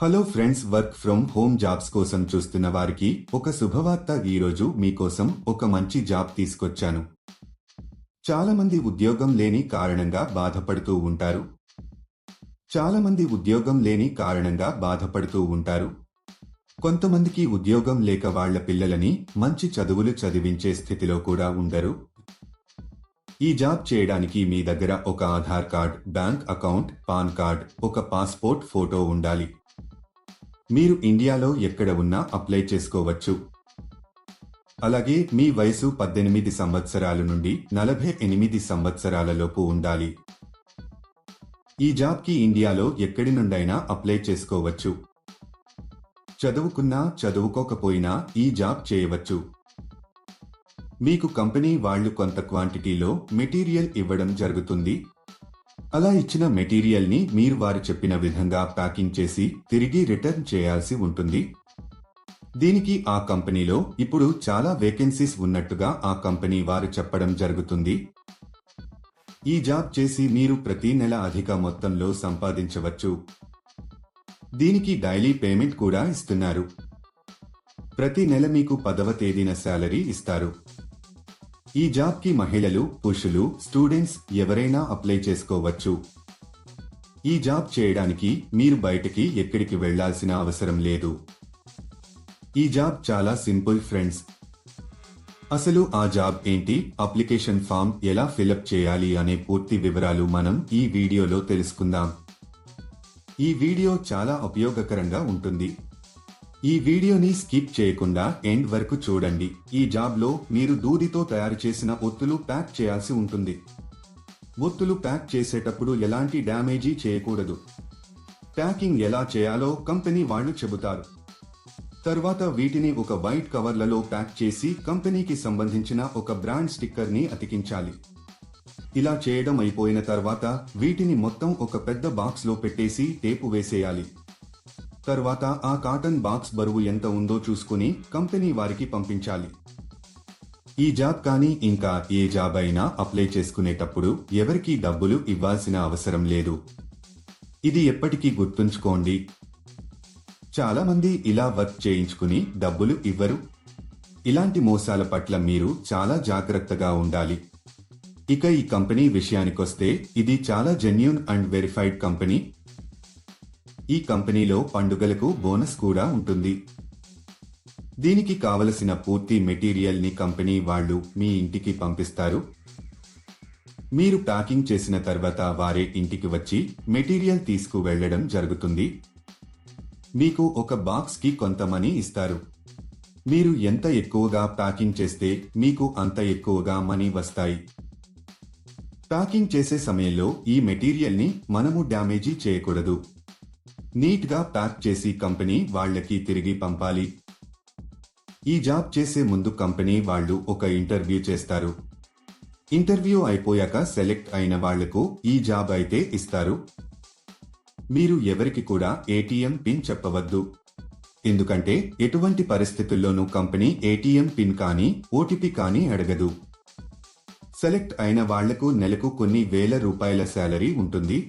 Hello friends work from home jobs కోసం చూస్తున్న వారికి ఒక శుభవార్త ఈరోజు మీకోసం ఒక మంచి జాబ్ తీసుకొచ్చాను. చాలా మంది ఉద్యోగం లేని కారణంగా బాధపడుతూ ఉంటారు. చాలా మంది ఉద్యోగం లేని కారణంగా బాధపడుతూ ఉంటారు. కొంతమందికి ఉద్యోగం లేక వాళ్ళ పిల్లలని మంచి చదువులు చదివించే స్థితిలో కూడా ఉండరు. ఈ జాబ్ చేయడానికి మీ దగ్గర ఒక Aadhaar card bank account PAN card ఒక పాస్పోర్ట్ ఫోటో ఉండాలి. మీరు ఇండియాలో ఎక్కడ ఉన్నా అప్లై చేసుకోవచ్చు. అలాగే మీ వయసు పద్దెనిమిది సంవత్సరాల నుండి నలభై ఎనిమిది సంవత్సరాలలోపు ఉండాలి. ఈ జాబ్కి ఇండియాలో ఎక్కడి నుండైనా అప్లై చేసుకోవచ్చు. చదువుకున్నా చదువుకోకపోయినా ఈ జాబ్ చేయవచ్చు. మీకు కంపెనీ వాళ్ళు కొంత క్వాంటిటీలో మెటీరియల్ ఇవ్వడం జరుగుతుంది. అలా ఇచ్చిన మెటీరియల్ని మీరు వారు చెప్పిన విధంగా ప్యాకింగ్ చేసి తిరిగి రిటర్న్ చేయాల్సి ఉంటుంది. దీనికి ఆ కంపెనీలో ఇప్పుడు చాలా వేకెన్సీస్ ఉన్నట్టుగా ఆ కంపెనీ వారు చెప్పడం జరుగుతుంది. ఈ జాబ్ చేసి మీరు ప్రతి నెల అధిక మొత్తంలో సంపాదించవచ్చు. దీనికి డైలీ పేమెంట్ కూడా ఇస్తున్నారు. ప్రతి నెల మీకు పదవ తేదీన శాలరీ ఇస్తారు. ఈ జాబ్కి మహిళలు పురుషులు స్టూడెంట్స్ ఎవరైనా అప్లై చేసుకోవచ్చు. ఈ జాబ్ చేయడానికి మీరు బయటకి ఎక్కడికి వెళ్ళాల్సిన అవసరం లేదు. ఈ జాబ్ చాలా సింపుల్ ఫ్రెండ్స్ అసలు ఆ జాబ్ ఏంటి? అప్లికేషన్ ఫామ్ ఎలా ఫిలప్ చేయాలి అనే పూర్తి వివరాలు మనం ఈ వీడియోలో తెలుసుకుందాం. ఈ వీడియో చాలా ఉపయోగకరంగా ఉంటుంది. ఈ వీడియోని స్కిప్ చేయకుండా ఎండ్ వరకు చూడండి. ఈ జాబ్లో మీరు దూదితో తయారు చేసిన ఒత్తులు ప్యాక్ చేయాల్సి ఉంటుంది. ఒత్తులు ప్యాక్ చేసేటప్పుడు ఎలాంటి డ్యామేజీ చేయకూడదు. ప్యాకింగ్ ఎలా చేయాలో కంపెనీ వాళ్ళు చెబుతారు. తర్వాత వీటిని ఒక వైట్ కవర్లలో ప్యాక్ చేసి కంపెనీకి సంబంధించిన ఒక బ్రాండ్ స్టిక్కర్ని అతికించాలి. ఇలా చేయడం అయిపోయిన తర్వాత వీటిని మొత్తం ఒక పెద్ద బాక్స్లో పెట్టేసి టేపు వేసేయాలి. తర్వాత ఆ కాటన్ బాక్స్ బరువు ఎంత ఉందో చూసుకుని కంపెనీ వారికి పంపించాలి. ఈ జాబ్ కానీ ఇంకా ఏ జాబ్ అయినా అప్లై చేసుకునేటప్పుడు ఎవరికీ డబ్బులు ఇవ్వాల్సిన అవసరం లేదు. ఇది ఎప్పటికీ గుర్తుంచుకోండి. చాలా మంది ఇలా వర్క్ చేయించుకుని డబ్బులు ఇవ్వరు. ఇలాంటి మోసాల పట్ల మీరు చాలా జాగ్రత్తగా ఉండాలి. ఇక ఈ కంపెనీ విషయానికొస్తే ఇది చాలా జెన్యున్ అండ్ వెరిఫైడ్ కంపెనీ. ఈ కంపెనీలో పండుగలకు బోనస్ కూడా ఉంటుంది. దీనికి కావలసిన పూర్తి మెటీరియల్ని కంపెనీ వాళ్ళు మీ ఇంటికి పంపిస్తారు. మీరు ప్యాకింగ్ చేసిన తర్వాత వారే ఇంటికి వచ్చి మెటీరియల్ తీసుకు వెళ్ళడం జరుగుతుంది. మీకు ఒక బాక్స్కి కొంత మనీ ఇస్తారు. మీరు ఎంత ఎక్కువగా ప్యాకింగ్ చేస్తే మీకు అంత ఎక్కువగా మనీ వస్తాయి. ప్యాకింగ్ చేసే సమయంలో ఈ మెటీరియల్ని మనము డ్యామేజీ చేయకూడదు. నీట్గా ప్యాక్ చేసి కంపెనీ వాళ్ళకి తిరిగి పంపాలి. ఈ జాబ్ చేసే ముందు కంపెనీ వాళ్ళు ఒక ఇంటర్వ్యూ చేస్తారు. ఇంటర్వ్యూ అయిపోయాక సెలెక్ట్ అయిన వాళ్ళకు ఈ జాబ్ అయితే ఇస్తారు. మీరు ఎవరికి కూడా ఏటీఎం పిన్ చెప్పవద్దు. ఎందుకంటే ఎటువంటి పరిస్థితుల్లోనూ కంపెనీ ఏటీఎం పిన్ కానీ ఓటీపీ కానీ అడగదు. సెలెక్ట్ అయిన వాళ్ళకు నెలకు కొన్ని వేల రూపాయల శాలరీ ఉంటుంది.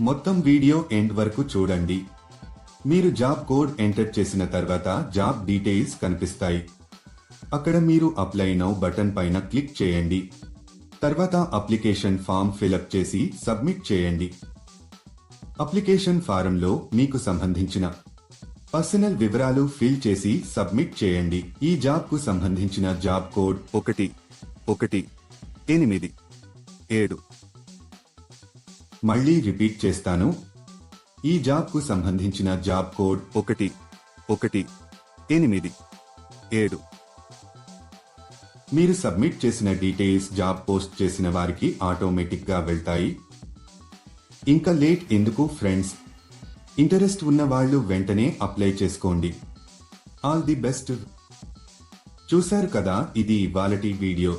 మొత్తం వీడియో ఎండ్ వరకు చూడండి. మీరు జాబ్ కోడ్ ఎంటర్ చేసిన తర్వాత జాబ్ డీటెయిల్స్ కనిపిస్తాయి. అక్కడ మీరు అప్లై నౌ బటన్ పైన క్లిక్ చేయండి. తర్వాత అప్లికేషన్ ఫామ్ ఫిలప్ చేసి సబ్మిట్ చేయండి. అప్లికేషన్ ఫారంలో మీకు సంబంధించిన పర్సనల్ వివరాలు ఫిల్ చేసి సబ్మిట్ చేయండి. ఈ జాబ్కు సంబంధించిన జాబ్ కోడ్ ఒకటి ఒకటి ఎనిమిది ఏడు మళ్ళీ రిపీట్ చేస్తాను. ఈ జాబ్కు సంబంధించిన జాబ్ కోడ్ ఒకటి ఒకటి ఎనిమిది ఏడు. మీరు సబ్మిట్ చేసిన డీటెయిల్స్ జాబ్ పోస్ట్ చేసిన వారికి ఆటోమేటిక్గా వెళ్తాయి. ఇంకా లేట్ ఎందుకు ఫ్రెండ్స్? ఇంటరెస్ట్ ఉన్న వాళ్ళు వెంటనే అప్లై చేసుకోండి. All the best. చూశారు కదా ఇది ఇవాళటి వీడియో.